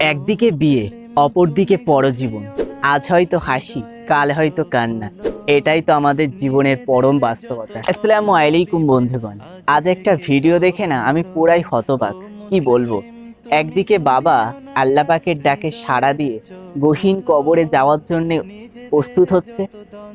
একদিকে বিয়ে, অপরদিকে পরজীবন। আজ হয়তো হাসি, কাল হয়তো কান্না। এটাই তো আমাদের জীবনের পরম বাস্তবতা। আসসালামু আলাইকুম, বন্ধুগণ। আজ একটা ভিডিও দেখে না আমি পুরাই হতবাক। কি বলব? একদিকে বাবা আল্লাহ পাকের ডাকে সাড়া দিয়ে গহীন কবরে যাওয়ার জন্য প্রস্তুত হচ্ছে,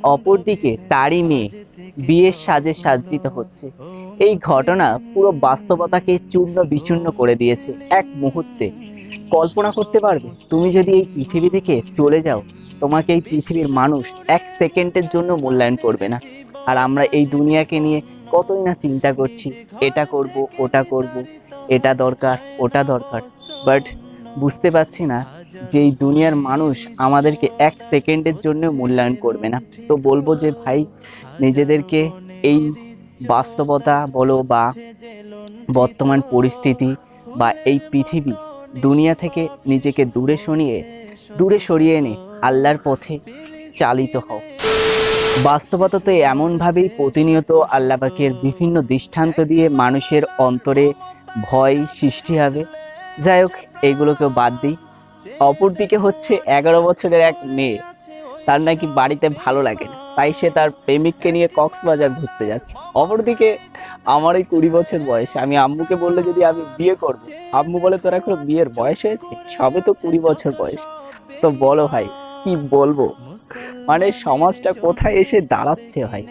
অপরদিকে তারই মেয়ে বিয়ের সাজে সাজ্জিত হচ্ছে। এই ঘটনা পুরো বাস্তবতাকে চূর্ণ বিচূর্ণ করে দিয়েছে এক মুহূর্তে। কল্পনা করতে পারবে? তুমি যদি এই পৃথিবী থেকে চলে যাও, তোমাকে এই পৃথিবীর মানুষ এক সেকেন্ডের জন্য মূল্যায়ন করবে না। আর আমরা এই দুনিয়াকে নিয়ে কতই না চিন্তা করছি, এটা করব, ওটা করব, এটা দরকার, ওটা দরকার। বাট বুঝতে পারছি না যে এই দুনিয়ার মানুষ আমাদেরকে এক সেকেন্ডের জন্য মূল্যায়ন করবে না। তো বলব যে, ভাই, নিজেদেরকে এই বাস্তবতা বলো বা বর্তমান পরিস্থিতি বা এই পৃথিবী দুনিয়া থেকে নিজেকে দূরে সরিয়ে দূরে সরিয়ে এনে আল্লাহর পথে চালিত হও। বাস্তবতা তো এমনভাবেই প্রতিনিয়ত আল্লাহ পাকের বিভিন্ন দৃষ্টান্ত দিয়ে মানুষের অন্তরে ভয় সৃষ্টি হবে। যাই হোক এইগুলোকেও বাদ দিই। অপরদিকে হচ্ছে এগারো বছরের এক মেয়ে। তার নাকি বাড়িতে ভালো লাগে না। তাই সে তার প্রেমিককে নিয়ে কক্সবাজার ঘুরতে যাচ্ছে। অপরদিকে, আমার এই কুড়ি বছর বয়সে আমি আম্মুকে বললে যদি আমি বিয়ে করব, আম্মু বলে, তোর এখন বিয়ের বয়স হয়েছে? সবে তো কুড়ি বছর বয়স। তো বলো ভাই, কি বলব? মানে সমাজটা কোথায় এসে দাঁড়াচ্ছে ভাই?